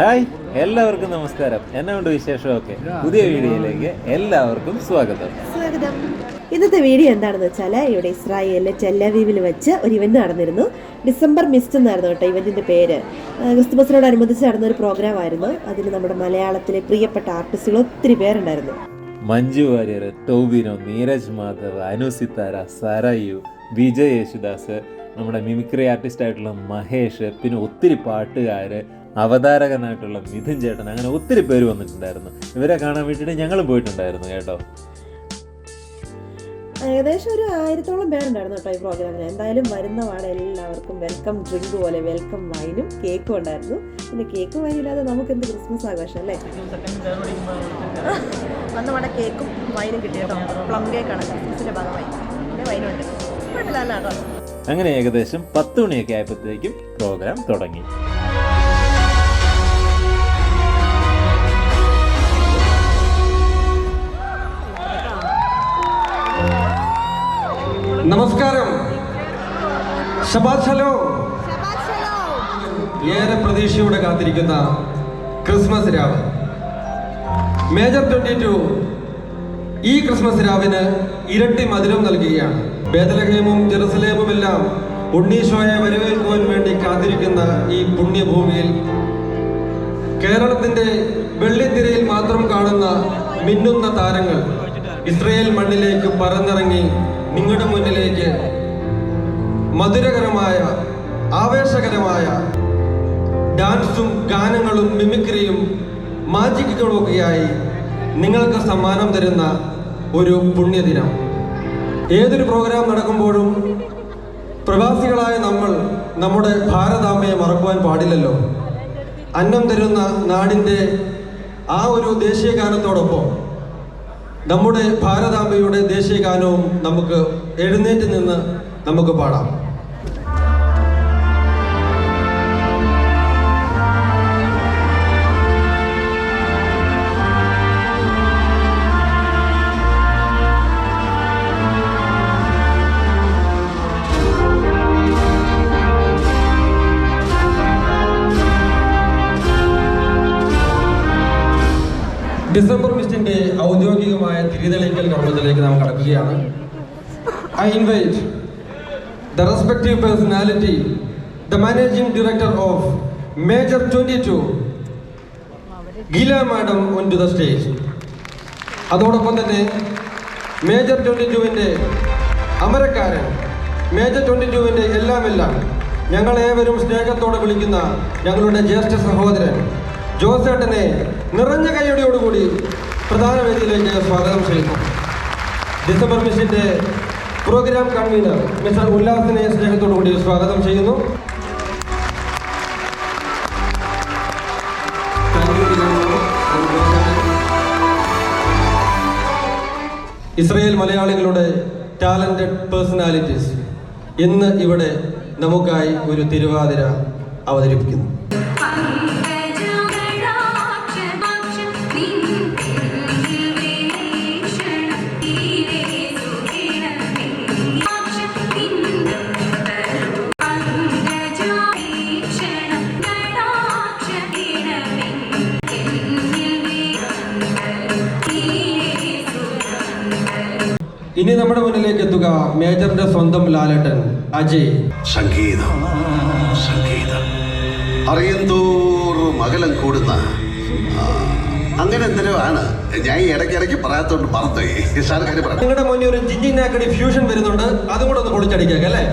Hi എല്ലാവർക്കും നമസ്കാരം. എന്നെ കൊണ്ട് വിശേഷമൊക്കെ? പുതിയ വീഡിയോയിലേക്ക് എല്ലാവർക്കും സ്വാഗതം. സ്വാഗതം. ഇന്നത്തെ വീഡിയോ എന്താണെന്ന് വെച്ചാൽ ഇവിടെ ഇസ്രായേലിലെ ചെല്ലവീവിൽ വെച്ച് ഒരു ഇവന്റ് നടന്നിരുന്നു. ഡിസംബർ മിസ്റ്റ് എന്നായിരുന്നു കേട്ടോ ഇവന്റിന്റെ പേര്. ക്രിസ്തുമസിനോടനുബന്ധിച്ച് നടന്ന ഒരു പ്രോഗ്രാം ആയിരുന്നു. അതിൽ നമ്മുടെ മലയാളത്തിലെ പ്രിയപ്പെട്ട ആർട്ടിസ്റ്റുകൾ ഒത്തിരി പേരുണ്ടായിരുന്നു. മഞ്ജു വാര്യർ ടോബിനോ നീരജ് മാധവ് അനു സിത്താര സരയു വിജയ് യേശുദാസ് നമ്മുടെ മിമിക്രി ആർട്ടിസ്റ്റ് ആയിട്ടുള്ള മഹേഷ് പിന്നെ ഒത്തിരി പാട്ടുകാര് അവതാരകനായിട്ടുള്ള മിഥുൻ ചേട്ടൻ അങ്ങനെ ഒത്തിരി പേര് വന്നിട്ടുണ്ടായിരുന്നു. ഇവരെ കാണാൻ വേണ്ടിയിട്ട് ഞങ്ങളും പോയിട്ടുണ്ടായിരുന്നു കേട്ടോ. ഏകദേശം ഒരു ആയിരത്തോളം പേരുണ്ടായിരുന്നു കേട്ടോ ഈ പ്രോഗ്രാമിന്. എന്തായാലും വരുന്ന പാട് എല്ലാവർക്കും വെൽക്കം ഡ്രിങ്ക് പോലെ വെൽക്കം വൈനും കേക്കും ഉണ്ടായിരുന്നു. പിന്നെ കേക്ക് വൈനില്ലാതെ നമുക്ക് എന്ത് ക്രിസ്മസ് ആഘോഷം അല്ലേ? വന്ന പാടെ കേക്കും വൈനും കിട്ടി കേട്ടോ. പ്ലം കേക്കാണ് ക്രിസ്മസിന്റെ ഭാഗമായി. പിന്നെ വൈനുണ്ട് അങ്ങനെ ഏകദേശം പത്ത് മണിയൊക്കെ ആയപ്പോഴത്തേക്കും പ്രോഗ്രാം തുടങ്ങി. നമസ്കാരം. ഹലോ ഏറെ പ്രതീക്ഷയോടെ കാത്തിരിക്കുന്ന ക്രിസ്മസ് രാവ്. Major twenty two. ഈ ക്രിസ്മസ് രാവിന് ഇരട്ടി മധുരം നൽകുകയാണ്. ബേദലഹേമും ജെറുസലേമും എല്ലാം ഉണ്ണീശോയെ വരവേൽക്കുവാൻ വേണ്ടി കാത്തിരിക്കുന്ന ഈ പുണ്യഭൂമിയിൽ കേരളത്തിന്റെ വെള്ളിത്തിരയിൽ മാത്രം കാണുന്ന മിന്നുന്ന താരങ്ങൾ ഇസ്രയേൽ മണ്ണിലേക്ക് പറന്നിറങ്ങി നിങ്ങളുടെ മുന്നിലേക്ക് മധുരകരമായ ആവേശകരമായ ഡാൻസും ഗാനങ്ങളും മിമിക്രിയും മാജിക്കുകളൊക്കെയായി നിങ്ങൾക്ക് സമ്മാനം തരുന്ന ഒരു പുണ്യദിനം. ഏതൊരു പ്രോഗ്രാം നടക്കുമ്പോഴും പ്രവാസികളായ നമ്മൾ നമ്മുടെ ഭാരതാമ്മയെ മറക്കുവാൻ പാടില്ലല്ലോ. അന്നം തരുന്ന നാടിന്റെ ആ ഒരു ദേശീയ ഗാനത്തോടൊപ്പം നമ്മുടെ ഭാരതാംബയുടെ ദേശീയ ഗാനവും നമുക്ക് എഴുന്നേറ്റ് നിന്ന് നമുക്ക് പാടാം. ഡിസംബർ മിസ്റ്റിന്റെ ഔദ്യോഗികമായ തിരിതെളിക്കൽ കർമ്മത്തിലേക്ക് നാം കടക്കുകയാണ്. I invite the respective personality the managing director of major twenty two Geela madam on to the stage അതോടൊപ്പം തന്നെ മേജർ ട്വന്റി ടുവിന്റെ അമരക്കാരൻ മേജർ ട്വന്റി ടുവിന്റെ എല്ലാം എല്ലാം ഞങ്ങളേവരും സ്നേഹത്തോടെ വിളിക്കുന്ന ഞങ്ങളുടെ ജ്യേഷ്ഠ സഹോദരൻ ജോസേട്ടനെ നിറഞ്ഞ കൈയടിയോടുകൂടി പ്രധാന വേദിയിലേക്ക് സ്വാഗതം ചെയ്യുന്നു. ഡിസംബർ മിഷിന്റെ പ്രോഗ്രാം കൺവീനർ മിസ്റ്റർ ഉല്ലാസിനെ സ്നേഹത്തോടുകൂടി സ്വാഗതം ചെയ്യുന്നു. ഇസ്രയേൽ മലയാളികളുടെ ടാലന്റഡ് പേഴ്സണാലിറ്റീസ് ഇന്ന് ഇവിടെ നമുക്കായി ഒരു തിരുവാതിര അവതരിപ്പിക്കുന്നു. ഇനി നമ്മുടെ മുന്നിലേക്ക് എത്തുക. മേജറിന്റെ സ്വന്തം ലാലട്ടൻ അജയ്. സംഗീതം സംഗീതം. അറിയന്തോറും അകലം കൂടുന്ന അങ്ങനെ എന്തിനോ ആണ്. ഞാൻ ഈ ഇടയ്ക്കിടയ്ക്ക് പറയാത്തോണ്ട് പറയാം നിങ്ങളുടെ മുന്നിൽ ഒരു ജിഞ്ചിനാക്കടി ഫ്യൂഷൻ വരുന്നുണ്ട്. അതും കൂടെ ഒന്ന് പൊളിച്ചടിക്കാം അല്ലേ?